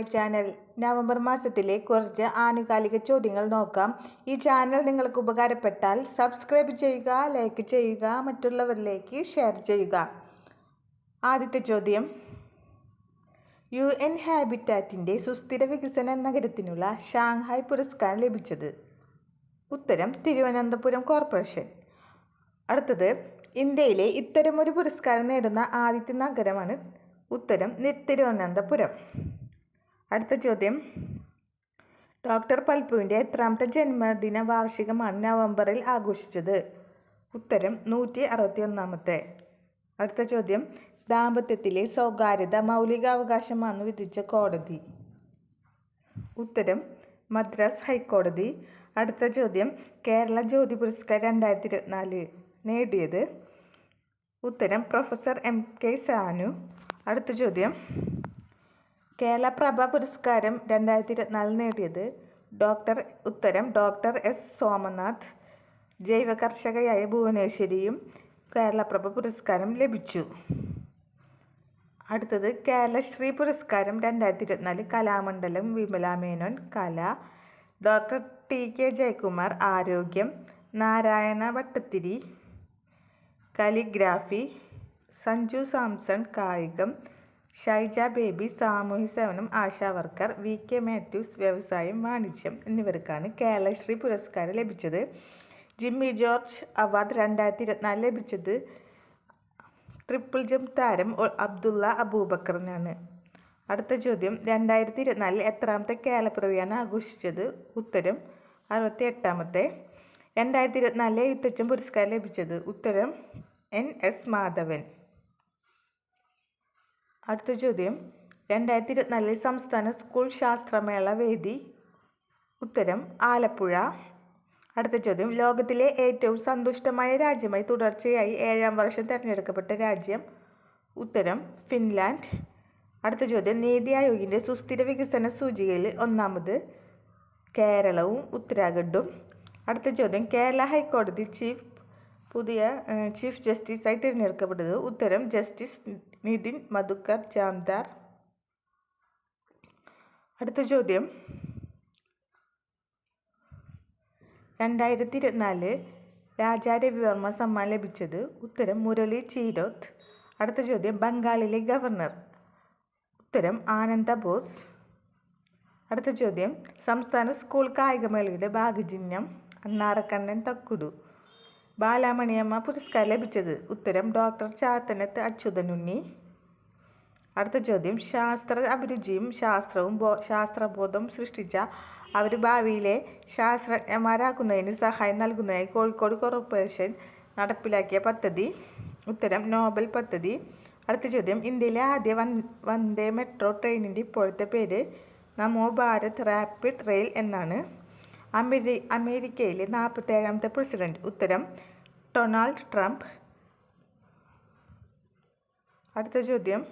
Channel November മാസത്തിലെ കുറച്ച് ആനുകാലിക ചോദ്യങ്ങൾ നോക്കാം. ഈ ചാനൽ നിങ്ങൾക്ക് ഉപകാരപ്പെട്ടാൽ സബ്സ്ക്രൈബ് ചെയ്യുക ലൈക്ക് ചെയ്യുക മറ്റുള്ളവരിലേക്ക് ഷെയർ ചെയ്യുക. ആദ്യത്തെ ചോദ്യം. യു എൻ ഹാബിറ്റാറ്റിന്റെ സുസ്ഥിര വികസന നഗരത്തിനുള്ള ഷാങ്ഹായ് പുരസ്കാരം ലഭിച്ചത്. ഉത്തരം തിരുവനന്തപുരം കോർപ്പറേഷൻ. അടുത്തത് ഇന്ത്യയിലെ ഇത്തരമൊരു പുരസ്കാരം നേടുന്ന ആദ്യത്തെ നഗരമാണ്. ഉത്തരം തിരുവനന്തപുരം. അടുത്ത ചോദ്യം. ഡോക്ടർ പൽപ്പുവിന്റെ എത്രാമത്തെ ജന്മദിന വാർഷികമാണ് നവംബറിൽ ആഘോഷിച്ചത്. ഉത്തരം നൂറ്റി അറുപത്തി ഒന്നാമത്തെ അടുത്ത ചോദ്യം ദാമ്പത്യത്തിലെ സ്വകാര്യത മൗലികാവകാശമാണെന്ന് വിധിച്ച കോടതി. ഉത്തരം മദ്രാസ് ഹൈക്കോടതി. അടുത്ത ചോദ്യം കേരള ജ്യോതി പുരസ്കാരം രണ്ടായിരത്തി ഇരുപത്തിനാല് നേടിയത്. ഉത്തരം പ്രൊഫസർ എം കെ സാനു. അടുത്ത ചോദ്യം കേരള പ്രഭ പുരസ്കാരം രണ്ടായിരത്തി ഇരുപത്തിനാലിൽ നേടിയത് ഡോക്ടർ ഉത്തരം ഡോക്ടർ എസ് സോമനാഥ് ജൈവ കർഷകയായ ഭുവനേശ്വരിയും കേരളപ്രഭ പുരസ്കാരം ലഭിച്ചു. അടുത്തത് കേരളശ്രീ പുരസ്കാരം രണ്ടായിരത്തി ഇരുപത്തിനാല് കലാമണ്ഡലം വിമല മേനോൻ കല ഡോക്ടർ ടി കെ ജയകുമാർ ആരോഗ്യം നാരായണ വട്ടത്തിരി കലിഗ്രാഫി സഞ്ജു സാംസൺ കായികം ഷൈജ ബേബി സാമൂഹ്യ സേവനം ASHA worker V K Mathews വ്യവസായം വാണിജ്യം എന്നിവർക്കാണ് കേരളശ്രീ പുരസ്കാരം ലഭിച്ചത്. ജിമ്മി ജോർജ് അവാർഡ് രണ്ടായിരത്തി ഇരുപത്തിനാല് ലഭിച്ചത് ട്രിപ്പിൾ ജംപ് താരം അബ്ദുള്ള അബൂബക്കറിനാണ്. അടുത്ത ചോദ്യം രണ്ടായിരത്തി ഇരുപത്തിനാലിൽ എത്രാമത്തെ കേരളപ്പിറവിയാണ് ആഘോഷിച്ചത്? ഉത്തരം അറുപത്തി എട്ടാമത്തെ രണ്ടായിരത്തി ഇരുപത്തിനാലിലെ എഴുത്തച്ഛൻ പുരസ്കാരം ലഭിച്ചത്. ഉത്തരം എൻ എസ് മാധവൻ. അടുത്ത ചോദ്യം. രണ്ടായിരത്തി ഇരുപത്തിനാലിൽ സംസ്ഥാന സ്കൂൾ ശാസ്ത്രമേള വേദി. ഉത്തരം ആലപ്പുഴ. അടുത്ത ചോദ്യം. ലോകത്തിലെ ഏറ്റവും സന്തുഷ്ടമായ രാജ്യമായി തുടർച്ചയായി ഏഴാം വർഷം തിരഞ്ഞെടുക്കപ്പെട്ട രാജ്യം. ഉത്തരം ഫിൻലാൻഡ്. അടുത്ത ചോദ്യം. നീതി ആയോഗിന്റെ സുസ്ഥിര വികസന സൂചികയിൽ ഒന്നാമത് കേരളവും ഉത്തരാഖണ്ഡും. അടുത്ത ചോദ്യം. കേരള ഹൈക്കോടതി ചീഫ് പുതിയ ചീഫ് ജസ്റ്റിസായി തിരഞ്ഞെടുക്കപ്പെട്ടത്. ഉത്തരം ജസ്റ്റിസ് നിതിൻ മധുക്കർ ജാംദാർ. അടുത്ത ചോദ്യം. രണ്ടായിരത്തി ഇരുപത്തിനാല് രാജാ രവിവർമ്മ സമ്മാൻ ലഭിച്ചത് ഉത്തരം മുരളി ചീരോത്ത്. അടുത്ത ചോദ്യം ബംഗാളിലെ ഗവർണർ. ഉത്തരം ആനന്ദ ബോസ്. അടുത്ത ചോദ്യം സംസ്ഥാന സ്കൂൾ കായികമേളയുടെ ഭാഗചിഹ്നം അന്നാറക്കണ്ണൻ തക്കുടു. ബാലാമണിയമ്മ പുരസ്കാരം ലഭിച്ചത്. ഉത്തരം ഡോക്ടർ ചാത്തനത്ത് അച്യുതനുണ്ണി. അടുത്ത ചോദ്യം. ശാസ്ത്ര അഭിരുചിയും ശാസ്ത്രവും ബോ ശാസ്ത്രബോധം സൃഷ്ടിച്ച അവർ ഭാവിയിലെ ശാസ്ത്രജ്ഞന്മാരാക്കുന്നതിന് സഹായം നൽകുന്നതായി കോഴിക്കോട് കോർപ്പറേഷൻ നടപ്പിലാക്കിയ പദ്ധതി. ഉത്തരം നോബൽ പദ്ധതി. അടുത്ത ചോദ്യം. ഇന്ത്യയിലെ ആദ്യ വൻ വന്ദേ മെട്രോ ട്രെയിനിന്റെ ഇപ്പോഴത്തെ പേര് നമോ ഭാരത് റാപ്പിഡ് റെയിൽ എന്നാണ്. അമേരി അമേരിക്കയിലെ നാൽപ്പത്തേഴാമത്തെ പ്രസിഡന്റ്. ഉത്തരം ഡൊണാൾഡ് ട്രംപ്. അടുത്ത ചോദ്യം.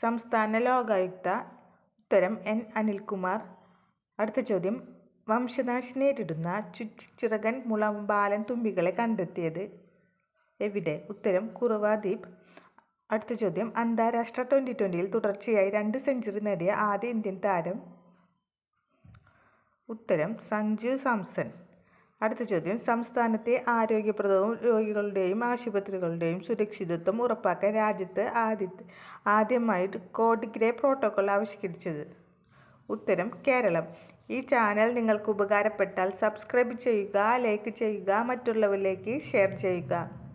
സംസ്ഥാന ലോകായുക്ത. ഉത്തരം എൻ. അനിൽകുമാർ. അടുത്ത ചോദ്യം. വംശനാശി നേരിടുന്ന ചുറ്റിച്ചിറകൻ മുളമ്പാലൻ തുമ്പികളെ കണ്ടെത്തിയത് എവിടെ? ഉത്തരം കുറുവാദ്വീപ് അടുത്ത ചോദ്യം. അന്താരാഷ്ട്ര ട്വന്റി ട്വന്റിയിൽ തുടർച്ചയായി രണ്ട് സെഞ്ചുറി നേടിയ ആദ്യ ഇന്ത്യൻ താരം ഉത്തരം സഞ്ജു സാംസൺ. അടുത്ത ചോദ്യം സംസ്ഥാനത്തെ ആരോഗ്യപ്രദവും രോഗികളുടെയും ആശുപത്രികളുടെയും സുരക്ഷിതത്വം ഉറപ്പാക്കാൻ രാജ്യത്ത് ആദ്യത്തെ ആദ്യമായി കോഡ് ഗ്രേ പ്രോട്ടോകോൾ ആവിഷ്കരിച്ചത്. ഉത്തരം കേരളം. ഈ ചാനൽ നിങ്ങൾക്ക് ഉപകാരപ്പെട്ടാൽ സബ്സ്ക്രൈബ് ചെയ്യുക ലൈക്ക് ചെയ്യുക മറ്റുള്ളവരിലേക്ക് ഷെയർ ചെയ്യുക.